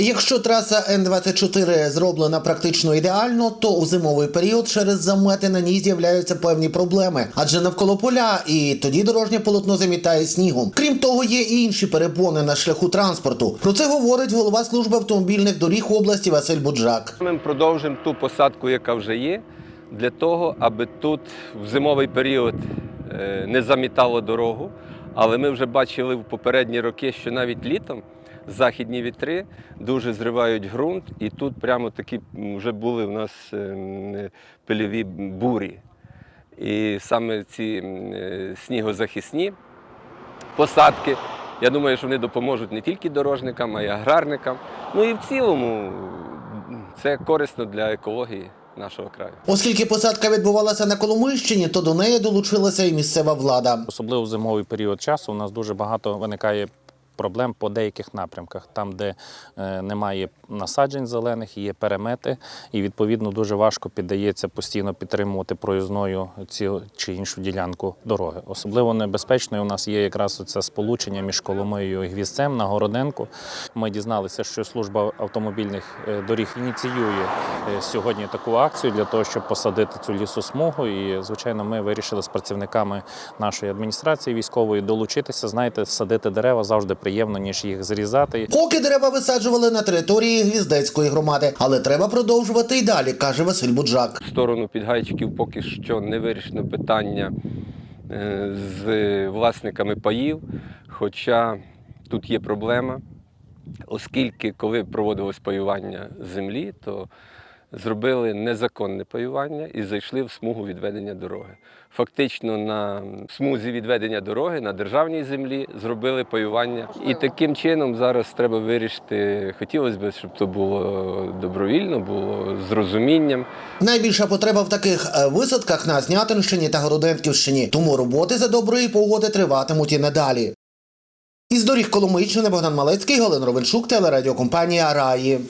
Якщо траса Н-24 зроблена практично ідеально, то у зимовий період через замети на ній з'являються певні проблеми, адже навколо поля, і тоді дорожнє полотно замітає снігом. Крім того, є і інші перепони на шляху транспорту. Про це говорить голова служби автомобільних доріг області Василь Буджак. Ми продовжимо ту посадку, яка вже є, для того, аби тут в зимовий період е, не замітало дорогу. Але ми вже бачили в попередні роки, що навіть літом західні вітри дуже зривають ґрунт, і тут прямо такі вже були в нас е, пильові бурі. І саме ці е, снігозахисні посадки. Я думаю, що вони допоможуть не тільки дорожникам, а й аграрникам. Ну і в цілому це корисно для екології нашого краю. Оскільки посадка відбувалася на Коломийщині, то до неї долучилася і місцева влада. Особливо в зимовий період часу у нас дуже багато виникає проблем по деяких напрямках, там, де е, немає насаджень зелених, є перемети, і відповідно дуже важко піддається постійно підтримувати проїзною цю чи іншу ділянку дороги. Особливо небезпечною у нас є якраз це сполучення між Коломиєю і Гвіздцем на Городенку. Ми дізналися, що служба автомобільних е, доріг ініціює е, сьогодні таку акцію для того, щоб посадити цю лісосмугу. І, звичайно, ми вирішили з працівниками нашої адміністрації військової долучитися. Знаєте, садити дерева завжди приємно, ніж їх зрізати. Поки дерева висаджували на території Гвіздецької громади, але треба продовжувати й далі, каже Василь Буджак. В сторону підгайчиків поки що не вирішено питання е, з власниками паїв, хоча тут є проблема, оскільки коли проводилось паювання землі, то зробили незаконне паювання і зайшли в смугу відведення дороги. Фактично на смузі відведення дороги на державній землі зробили паювання. І таким чином зараз треба вирішити. Хотілося б, щоб то було добровільно, було з розумінням. Найбільша потреба в таких е, висадках на Снятинщині та Городенківщині, тому роботи за доброї погоди триватимуть і надалі. Із доріг Коломийщини Богдан Малецький, Галина Ровеншук, телерадіокомпанія Раї.